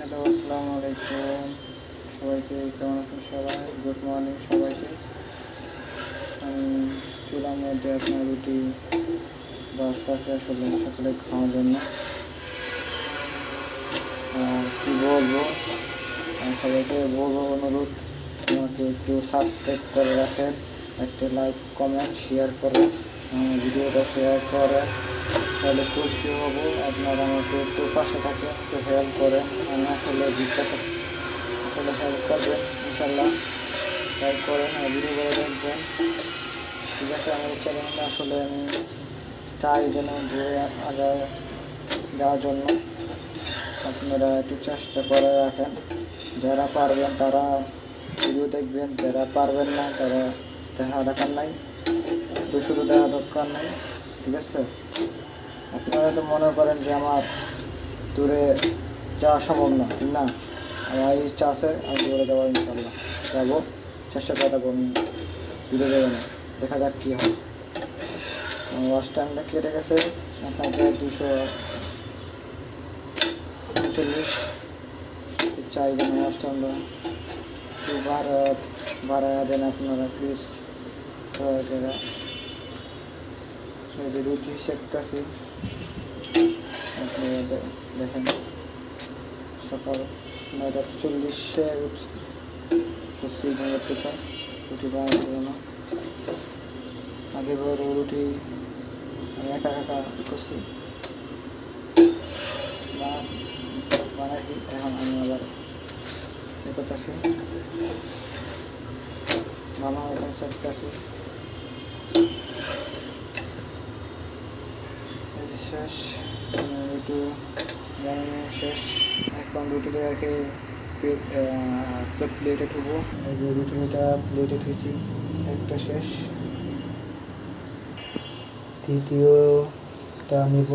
Hello, আসসালামু আলাইকুম। সবাইকে কেমন আছেন সবাই? গুড মর্নিং সবাইকে। আমি চুলার মধ্যে আপনার রুটি বাস্তা আছে আসলে সকালে খাওয়ার জন্য। আর কী বলব? সবাইকে বলব অনুরোধ, আমাকে একটু সাবস্ক্রাইব করে রাখেন, একটা লাইক কমেন্ট শেয়ার করে ভিডিওটা শেয়ার করে। তাহলে খুশি হব, আপনারা আমাকে একটু পাশে থাকেন, একটু হেল্প করেন আমি আসলে বিশ্বাস আসলে হেল্প করবেন ইনশাল্লাহ হেল্প করেন ভিডিও করে দেখবেন। ঠিক আছে, আমার চ্যানেলটা আসলে আমি চাই যেন ঘুরে আগায় যাওয়ার জন্য। আপনারা একটু চেষ্টা করে রাখেন। যারা পারবেন তারা ভিডিও দেখবেন, যারা পারবেন না তারা দেখা দেখার নাই। শুধু দেখা দরকার নাই। ঠিক আছে? আপনারা তো মনে করেন যে আমার দূরে যাওয়া সম্ভব না। না, আমার ইচ্ছা আছে, আমি দূরে যাব ইনশাল্লাহ যাব, চেষ্টা করে দেবো আমি দূরে যাব না। দেখা যাক কী হয়। ওয়াশ টাইমটা কেটে গেছে আপনাদের দুশো উনচল্লিশ চাই যেন ওয়াশ টাইমটা একটু বাড়া বাড়ায় দেন আপনারা প্লিজ জায়গা। এই যে রুটি শেখতেছি আপনারা দে- দেখেন সকাল নয়টা চল্লিশে উঠছি ঘরের থেকে রুটি বানানোর জন্য আগে বড় রুটি আমি একা একা করছি বানাইছি এখন আমি আবার এ করতেছি মামা শেখতেছি এই যে শেষ একটু বানানো শেষ এখন রেখে প্লেটে ঠুবো এই যে রুটিটা প্লেটে থুইছি একটা শেষ দ্বিতীয়টা নিব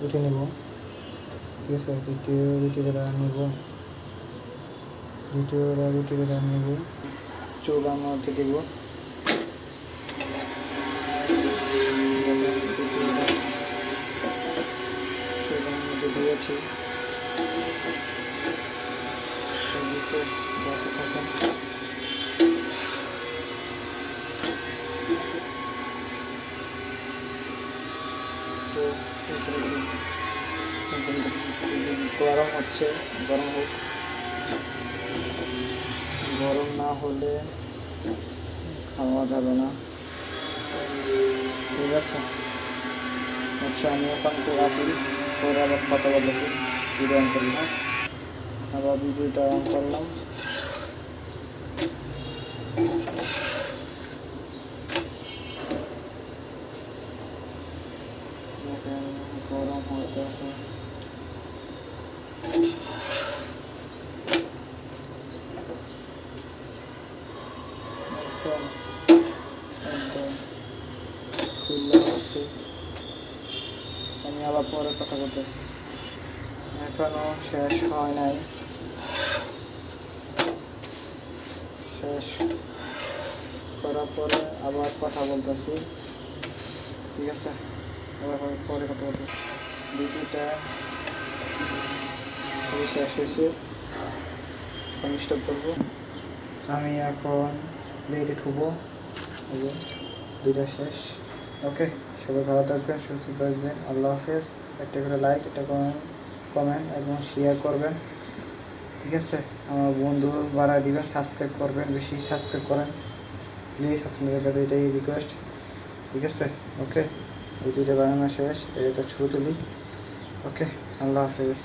রুটি নিব ঠিক আছে দ্বিতীয় রুটিটা নিব দ্বিতীয়টা রুটিটা নিব চৌলার মধ্যে দিব দিয়েছি গরম হচ্ছে, গরম হোক। গরম না হলে খাওয়া যাবে না। ঠিক আছে? আচ্ছা আমি এখন তো রাখি। পরে আবার কথা বলে ভিডিও অন করি হ্যাঁ? আবার ভিডিওটা অন করলাম। গরম হইতেছে আমি আবার পরে কথা বলতে এখনও শেষ হয় নাই। শেষ করার পরে আবার কথা বলতেছি। ঠিক আছে? আবার পরে- কথা বলতে ডিউটিটা শেষ হয়েছে। আমি স্টপ করব। আমি এখন প্লেটে এই দুইটা শেষ। ওকে সবাই ভালো থাকবেন, সুস্থ থাকবেন, আল্লাহ হাফেজ। একটা করে লাইক একটা কমেন্ট কমেন্ট এবং শেয়ার করবেন। ঠিক আছে? আমার বন্ধু বাড়ায় দিবেন সাবস্ক্রাইব করবেন, বেশি সাবস্ক্রাইব করেন। প্লিজ আপনাদের কাছে এটাই রিকোয়েস্ট ঠিক আছে? ওকে এই দুটো বানানো শেষ, এটা ছবি তুলি। ওকে আল্লাহ হাফেজ।